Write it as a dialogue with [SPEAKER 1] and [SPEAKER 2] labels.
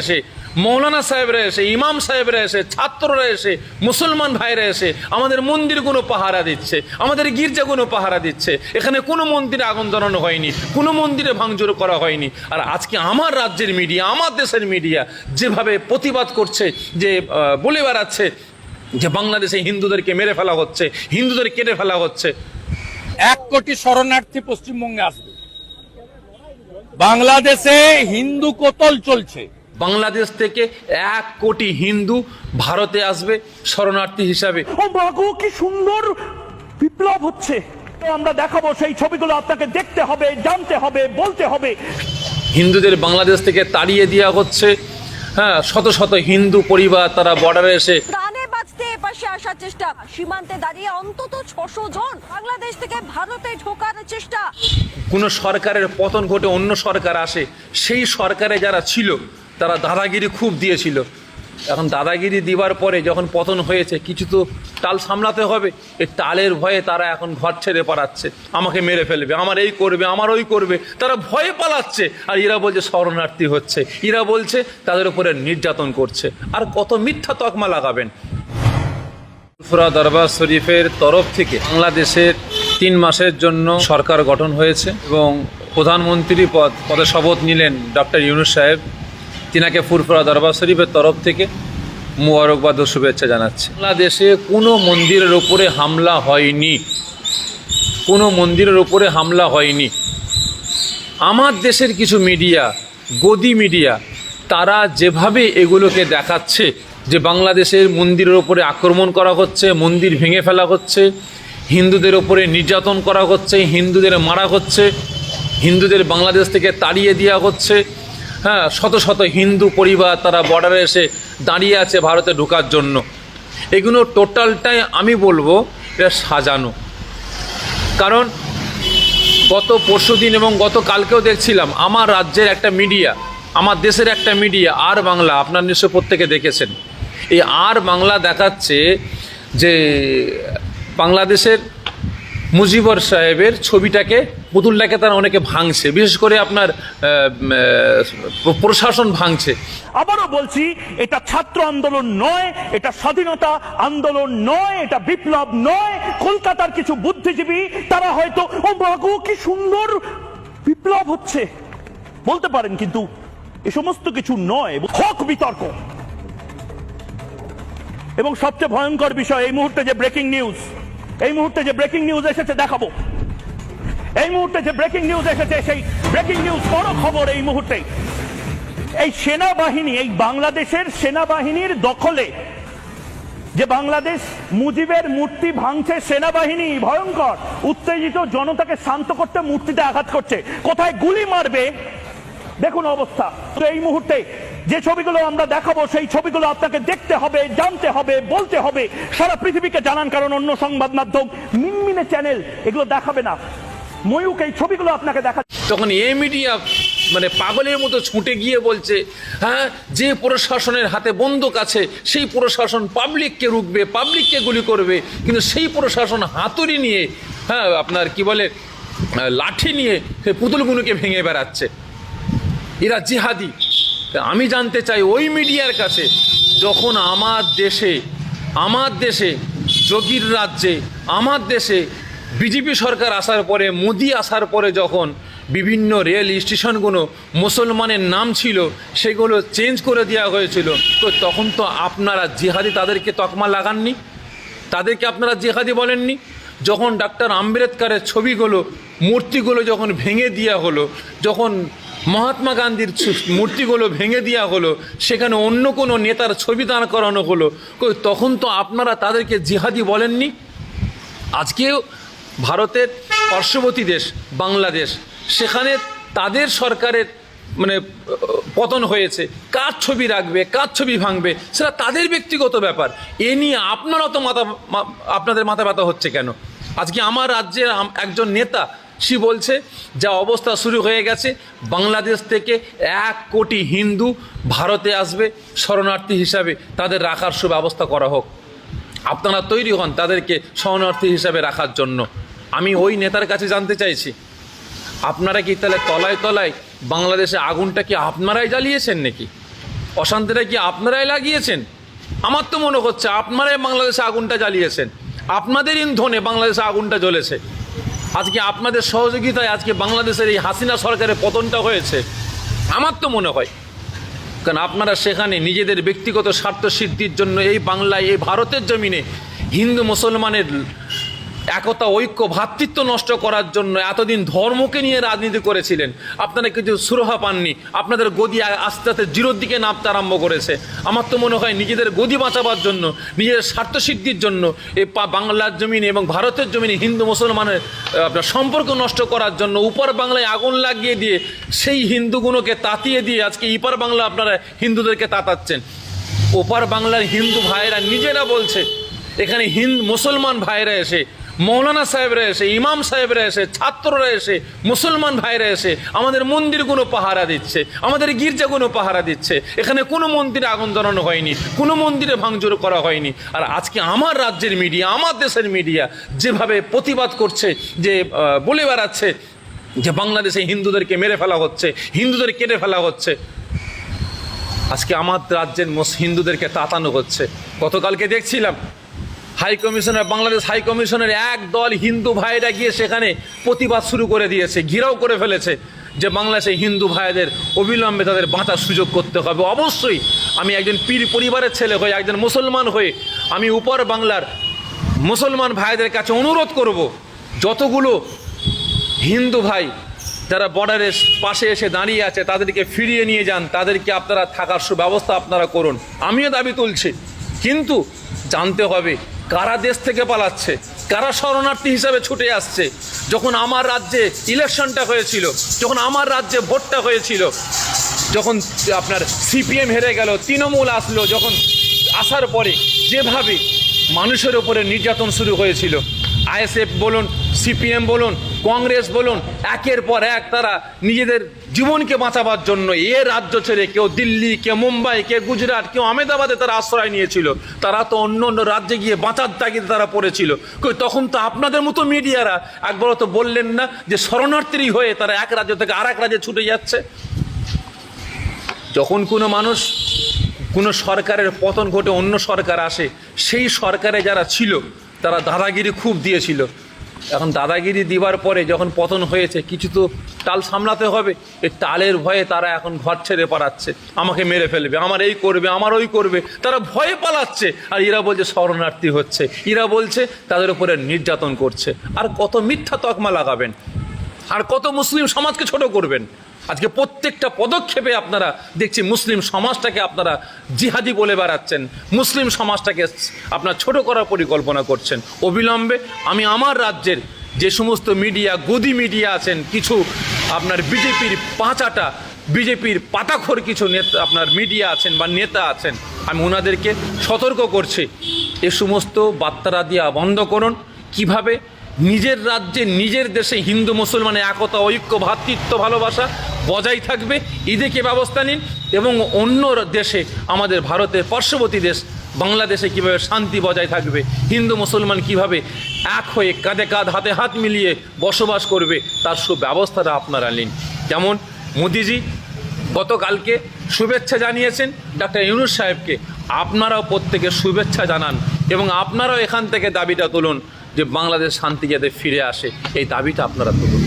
[SPEAKER 1] এসে, মৌলানা সাহেবরা এসে, ইমাম সাহেবরা এসে, ছাত্ররা এসে, মুসলমান ভাইরা এসে আমাদের মন্দিরগুলো পাহারা দিচ্ছে, আমাদের গির্জাগুলো পাহারা দিচ্ছে। এখানে কোনো মন্দিরে আগুন জ্বালানো হয়নি, কোনো মন্দিরে ভাঙচুর করা হয়নি। আর আজকে আমার রাজ্যের মিডিয়া, আমার দেশের মিডিয়া যেভাবে প্রতিবাদ করছে, যে বলে বেড়াচ্ছে যে বাংলাদেশে হিন্দুদেরকে মেরে ফেলা হচ্ছে, হিন্দুদের কেটে ফেলা হচ্ছে,
[SPEAKER 2] এক কোটি শরণার্থী পশ্চিমবঙ্গে আসবে। বাংলাদেশে হিন্দু কোতল চলছে?
[SPEAKER 1] বাংলাদেশ থেকে এক কোটি হিন্দু ভারতে আসবে শরণার্থী হিসাবে।
[SPEAKER 3] ও বাগো কি সুন্দর বিপ্লব হচ্ছে। আমরা দেখাবো সেই ছবিগুলো আপনাকে দেখতে হবে জানতে হবে বলতে হবে।
[SPEAKER 1] হিন্দুদের বাংলাদেশ থেকে তাড়িয়ে দেওয়া হচ্ছে। হ্যাঁ শত শত হিন্দু পরিবার তারা বর্ডারে এসে
[SPEAKER 4] প্রাণে বাঁচতে এপাশে আসার চেষ্টা। সীমান্তে দাঁড়িয়ে অন্তত ছশো জন বাংলাদেশ থেকে ভারতে ঢোকার চেষ্টা।
[SPEAKER 1] কোনো সরকারের পতন ঘটে অন্য সরকার আসে সেই সরকারে যারা ছিল তারা দাদাগিরি খুব দিয়েছিল। এখন দাদাগিরি দিবার পরে যখন পতন হয়েছে, কিছু তো টাল সামলাতে হবে। এই টালের ভয়ে তারা এখন ঘর ছেড়ে পালাচ্ছে। আমাকে মেরে ফেলবে, আমার এই করবে, আমার ওই করবে। তারা ভয়ে পালাচ্ছে। আর এরা বলছে, শরণার্থী হচ্ছে। এরা বলছে, তাদের উপরে নির্যাতন করছে। আর কত মিথ্যা তকমা লাগাবেন। ফুরা দরবার শরীফের তরফ থেকে বাংলাদেশের তিন মাসের জন্য সরকার গঠন হয়েছে এবং প্রধানমন্ত্রী পদ, পদে শপথ নিলেন ডক্টর ইউনুস সাহেব। তিনাকে ফুরফুরা দরবার শরীফের তরফ থেকে মুবারকবাদ ও শুভেচ্ছা জানাচ্ছে। বাংলাদেশে কোনো মন্দিরের ওপরে হামলা হয়নি। কোনো মন্দিরের ওপরে হামলা হয়নি। আমার দেশের কিছু মিডিয়া, গদি মিডিয়া, তারা যেভাবে এগুলোকে দেখাচ্ছে যে বাংলাদেশের মন্দিরের ওপরে আক্রমণ করা হচ্ছে, মন্দির ভেঙে ফেলা হচ্ছে, হিন্দুদের ওপরে নির্যাতন করা হচ্ছে, হিন্দুদের মারা হচ্ছে, হিন্দুদের বাংলাদেশ থেকে তাড়িয়ে দেওয়া হচ্ছে হ্যাঁ শত শত হিন্দু পরিবার তারা বর্ডারে এসে দাঁড়িয়ে আছে ভারতে ঢোকার জন্য। এগুলো টোটালটাই আমি বলব এটা সাজানো। কারণ গত পরশুদিন এবং গত কালকেও দেখছিলাম, আমার রাজ্যের একটা মিডিয়া আমার দেশের একটা মিডিয়া আর বাংলা, আপনার নিশ্চয় প্রত্যেকে দেখেছেন। এই আর বাংলা দেখাচ্ছে যে বাংলাদেশের মুজিবর সাহেবের ছবিটাকে পুতুলটাকে তারা অনেকে ভাঙছে, বিশেষ করে আপনার প্রশাসন ভাঙছে।
[SPEAKER 3] আবারও বলছি, এটা ছাত্র আন্দোলন নয়, এটা স্বাধীনতা আন্দোলন নয়, এটা বিপ্লব নয়, কলকাতার কিছু বুদ্ধিজীবী, তারা হয়তো, ও বাগো কি সুন্দর বিপ্লব হচ্ছে। বলতে পারেন কিন্তু, এ সমস্ত কিছু নয় হক বিতর্ক। এবং সবচেয়ে ভয়ঙ্কর বিষয়, এই মুহূর্তে যে ব্রেকিং নিউজ এই মুহূর্তে যে ব্রেকিং নিউজ এসেছে, দেখাবো। এই মুহূর্তে যে ব্রেকিং নিউজ এসেছে, সেই ব্রেকিং নিউজ বড় খবর এই মুহূর্তে। এই সেনাবাহিনী, এই বাংলাদেশের সেনাবাহিনীর দখলে। যে বাংলাদেশ মুজিবের মূর্তি ভাঙছে সেনাবাহিনী, ভয়ঙ্কর। উত্তেজিত জনতাকে শান্ত করতে মূর্তিতে আঘাত করছে। কোথায় গুলি মারবে? দেখুন অবস্থা। তো এই মুহূর্তে যে ছবিগুলো আমরা দেখাবো, সেই ছবিগুলো আপনাকে দেখতে হবে, জানতে হবে, বলতে হবে। সারা পৃথিবীকে জানান, কারণ অন্য সংবাদ মাধ্যম, মিনমিনে চ্যানেল, এগুলো দেখাবে না। ময়ূক এই ছবিগুলো আপনাকে দেখা
[SPEAKER 1] তখন এ মিডিয়া মানে পাগলের মতো ছুটে গিয়ে বলছে হ্যাঁ যে প্রশাসনের হাতে বন্দুক আছে, সেই প্রশাসন পাবলিককে রুখবে পাবলিককে গুলি করবে, কিন্তু সেই প্রশাসন হাতুড়ি নিয়ে হ্যাঁ আপনার কি বলে, লাঠি নিয়ে সে পুতুলগুলোকে ভেঙে বেড়াচ্ছে। এরা জিহাদি। আমি জানতে চাই ওই মিডিয়ার কাছে, যখন আমার দেশে আমার দেশে, যোগীর রাজ্যে, আমার দেশে বিজেপি সরকার আসার পরে, মোদি আসার পরে যখন বিভিন্ন রেল স্টেশনগুলো মুসলমানের নাম ছিল, সেগুলো চেঞ্জ করে দেওয়া হয়েছিল, তো তখন তো আপনারা জিহাদি তাদেরকে তকমা লাগাননি? তাদেরকে আপনারা জেহাদি বলেননি? যখন ডাক্তার আম্বেদকারের ছবিগুলো, মূর্তিগুলো যখন ভেঙে দেওয়া হলো, যখন মহাত্মা গান্ধীর মূর্তিগুলো ভেঙে দেওয়া হলো, সেখানে অন্য কোনো নেতার ছবি দাঁড় করানো হলো তখন তো আপনারা তাদেরকে জিহাদি বলেননি? আজকেও ভারতের পার্শ্ববর্তী দেশ, বাংলাদেশ, সেখানে তাদের সরকারের মানে পতন হয়েছে। কার ছবি রাখবে, কার ছবি ভাঙবে, সেটা তাদের ব্যক্তিগত ব্যাপার। এ নিয়ে আপনারা তো মাথা আপনাদের মাথা ব্যথা হচ্ছে কেন? আজকে আমার রাজ্যের একজন নেতা, সে বলছে, যা অবস্থা শুরু হয়ে গেছে, বাংলাদেশ থেকে এক কোটি হিন্দু ভারতে আসবে, শরণার্থী হিসাবে তাদের রাখার সুব্যবস্থা করা হোক। আপনারা তৈরি হন তাদেরকে শরণার্থী হিসাবে রাখার জন্য। আমি ওই নেতার কাছে জানতে চাইছি। আপনারা কি তাহলে তলায় তলায় বাংলাদেশে আগুনটা কি আপনারাই জ্বালিয়েছেন নাকি? অশান্তিটা কি আপনারাই লাগিয়েছেন? আমার তো মনে হচ্ছে আপনারাই বাংলাদেশে আগুনটা জ্বালিয়েছেন। আপনাদের ইন্ধনে বাংলাদেশে আগুনটা জ্বলেছে। আজকে আপনাদের সহযোগিতায় আজকে বাংলাদেশের এই হাসিনা সরকারের পতনটা হয়েছে। আমার তো মনে হয়। কারণ আপনারা সেখানে নিজেদের ব্যক্তিগত স্বার্থ সিদ্ধির জন্য এই বাংলায়, এই ভারতের জমিনে হিন্দু মুসলমানের একতা, ঐক্য ভ্রাতৃত্ব নষ্ট করার জন্য এতদিন ধর্মকে নিয়ে রাজনীতি করেছিলেন। আপনারা কিছু সুরহা পাননি। আপনাদের গদি আস্তে আস্তে জিরোর দিকে নামতে আরম্ভ করেছে। আমার তো মনে হয় নিজেদের গদি বাঁচাবার জন্য, নিজের স্বার্থ সিদ্ধির জন্য এই পা- বাংলার জমিনে এবং ভারতের জমিনে হিন্দু, মুসলমানের আপনার সম্পর্ক নষ্ট করার জন্য উপর বাংলায় আগুন লাগিয়ে দিয়ে সেই হিন্দুগুলোকে তাতিয়ে দিয়ে আজকে ইপার বাংলা আপনারা হিন্দুদেরকে তাতাচ্ছেন। ওপার বাংলার হিন্দু ভাইয়েরা নিজেরা বলছে, এখানে হিন্দ মুসলমান ভাইরা এসে মৌলানা সাহেবরা এসে ইমাম সাহেবরা এসে ছাত্ররা এসে মুসলমান ভাইরা এসে আমাদের মন্দিরগুলো পাহারা দিচ্ছে, আমাদের গির্জাগুলো পাহারা দিচ্ছে। এখানে কোনো মন্দিরে আগুন জ্বালানো হয়নি, কোনো মন্দিরে ভাঙচুর করা হয়নি। আর আজকে আমার রাজ্যের মিডিয়া, আমার দেশের মিডিয়া যেভাবে প্রতিবাদ করছে, যে বলে বেড়াচ্ছে যে বাংলাদেশে হিন্দুদেরকে মেরে ফেলা হচ্ছে, হিন্দুদের কেটে ফেলা হচ্ছে। আজকে আমার রাজ্যের হিন্দুদেরকে তাতানো হচ্ছে। গতকালকে দেখছিলাম হাই কমিশনার বাংলাদেশ হাই কমিশনের এক দল হিন্দু ভাইরা গিয়ে সেখানে প্রতিবাদ শুরু করে দিয়েছে, ঘিরাও করে ফেলেছে যে বাংলাদেশে হিন্দু ভাইদের অবিলম্বে তাদের বাঁচার সুযোগ করতে হবে। অবশ্যই আমি একজন পীর পরিবারের ছেলে হয়ে, একজন মুসলমান হয়ে আমি উপর বাংলার মুসলমান ভাইদের কাছে অনুরোধ করব, যতগুলো হিন্দু ভাই যারা বর্ডারের পাশে এসে দাঁড়িয়ে আছে, তাদেরকে ফিরিয়ে নিয়ে যান, তাদেরকে আপনারা থাকার সুব্যবস্থা আপনারা করুন। আমিও দাবি তুলছি, কিন্তু জানতে হবে কারা দেশ থেকে পালাচ্ছে? কারা শরণার্থী হিসাবে ছুটে আসছে? যখন আমার রাজ্যে ইলেকশনটা হয়েছিল, যখন আমার রাজ্যে ভোটটা হয়েছিল, যখন আপনার সিপিএম হেরে গেল, তৃণমূল আসলো, যখন আসার পরে যেভাবে মানুষের ওপরে নির্যাতন শুরু হয়েছিল, আইএসএফ বলুন, সিপিএম বলুন কংগ্রেস বলুন, একের পর এক তারা নিজেদের জীবনকে বাঁচাবার জন্য এ রাজ্য ছেড়ে কেউ দিল্লি কে মুম্বাই কে গুজরাট, কেউ আহমেদাবাদে তারা আশ্রয় নিয়েছিল। তারা তো অন্য অন্য রাজ্যে গিয়ে বাঁচার তাগিদে তারা পড়েছিল। কই, তখন তো আপনাদের মতো মিডিয়ারা একবারও তো বললেন না যে শরণার্থী হয়ে তারা এক রাজ্য থেকে আর এক রাজ্যে ছুটে যাচ্ছে। যখন কোনো মানুষ কোনো সরকারের পতন ঘটে, অন্য সরকার আসে, সেই সরকারে যারা ছিল, তারা দাদাগিরি খুব দিয়েছিল। এখন দাদাগিরি দিবার পরে যখন পতন হয়েছে, কিছু তো টাল সামলাতে হবে। এই টালের ভয়ে তারা এখন ঘর ছেড়ে পালাচ্ছে। আমাকে মেরে ফেলবে, আমার এই করবে, আমার ওই করবে। তারা ভয়ে পালাচ্ছে। আর এরা বলছে, শরণার্থী হচ্ছে। এরা বলছে, তাদের উপরে নির্যাতন করছে। আর কত মিথ্যা তকমা লাগাবেন। আর কত মুসলিম সমাজকে ছোট করবেন। আজকে প্রত্যেকটা পদক্ষেপে আপনারা দেখছি মুসলিম সমাজটাকে আপনারা জিহাদি বলে বেড়াচ্ছেন। মুসলিম সমাজটাকে আপনার ছোট করার পরিকল্পনা করছেন। অবিলম্বে আমি আমার রাজ্যের যে সমস্ত মিডিয়া, গদি মিডিয়া আছেন, কিছু আপনার বিজেপির পাঁচাটা, বিজেপির পাতাখোর কিছু নেতা, আপনার মিডিয়া আছেন বা নেতা আছেন, আমি ওনাদেরকে সতর্ক করছি, এ সমস্ত বার্তারা দিয়া বন্ধ করুন। কীভাবে? নিজের রাজ্যে, নিজের দেশে হিন্দু মুসলমানের একতা, ঐক্য ভ্রাতৃত্ব ভালোবাসা বজায় থাকবে। ঈদেকে ব্যবস্থা নিন এবং অন্য দেশে, আমাদের ভারতের পার্শ্ববর্তী দেশ, বাংলাদেশে কীভাবে শান্তি বজায় থাকবে, হিন্দু, মুসলমান কীভাবে এক হয়ে কাঁধে কাঁধ, হাতে হাত মিলিয়ে বসবাস করবে, তার সুব্যবস্থাটা আপনারা নিন। যেমন মোদিজি গতকালকে শুভেচ্ছা জানিয়েছেন, ডাক্তার ইউনুস সাহেবকে। আপনারাও প্রত্যেকে শুভেচ্ছা জানান এবং আপনারাও এখান থেকে দাবিটা তুলুন যে বাংলাদেশ শান্তি যাতে ফিরে আসে। এই দাবিটা আপনারা তুলুন।